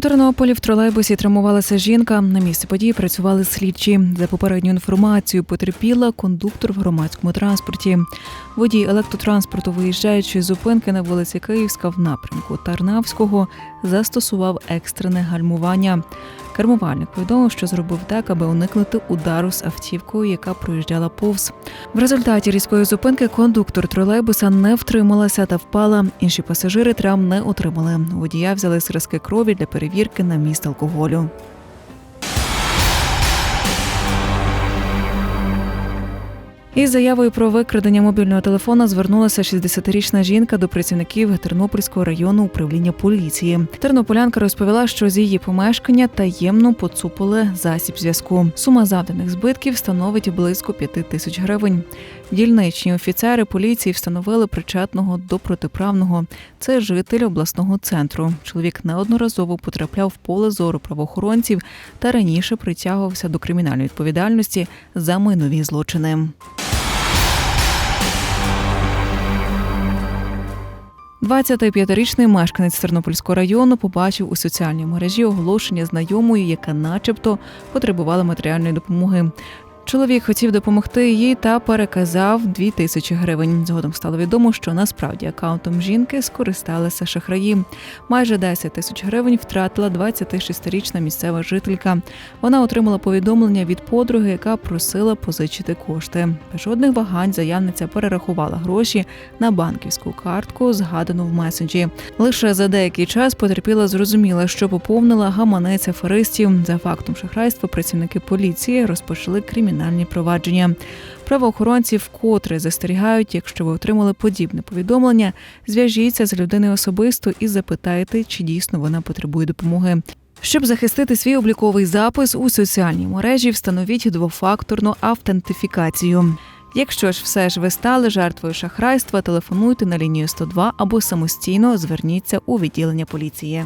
Тернополі в тролейбусі травмувалася жінка. На місці події працювали слідчі. За попередньою інформацією, потерпіла кондуктор в громадському транспорті. Водій електротранспорту, виїжджаючи з зупинки на вулиці Київська в напрямку Тарнавського, застосував екстрене гальмування. Кермувальник повідомив, що зробив так, аби уникнути удару з автівкою, яка проїжджала повз. В результаті різкої зупинки кондуктор тролейбуса не втрималася та впала. Інші пасажири травм не отримали. Водія взяли зразки крові для перевірки на міст алкоголю. Із заявою про викрадення мобільного телефона звернулася 60-річна жінка до працівників Тернопільського району управління поліції. Тернополянка розповіла, що з її помешкання таємно поцупили засіб зв'язку. Сума завданих збитків становить близько 5 тисяч гривень. Дільничні офіцери поліції встановили причетного до протиправного. Це житель обласного центру. Чоловік неодноразово потрапляв в поле зору правоохоронців та раніше притягувався до кримінальної відповідальності за майнові злочини. 25-річний мешканець Тернопільського району побачив у соціальній мережі оголошення знайомої, яка, начебто, потребувала матеріальної допомоги. Чоловік хотів допомогти їй та переказав 2 тисячі гривень. Згодом стало відомо, що насправді акаунтом жінки скористалися шахраї. Майже 10 тисяч гривень втратила 26-річна місцева жителька. Вона отримала повідомлення від подруги, яка просила позичити кошти. Без жодних вагань заявниця перерахувала гроші на банківську картку, згадану в месенджі. Лише за деякий час потерпіла зрозуміла, що поповнила гаманець аферистів. За фактом шахрайства працівники поліції розпочали кримінальні провадження. Правоохоронці вкотре застерігають, якщо ви отримали подібне повідомлення, зв'яжіться з людиною особисто і запитайте, чи дійсно вона потребує допомоги. Щоб захистити свій обліковий запис у соціальній мережі, встановіть двофакторну автентифікацію. Якщо ж все ж ви стали жертвою шахрайства, телефонуйте на лінію 102 або самостійно зверніться у відділення поліції.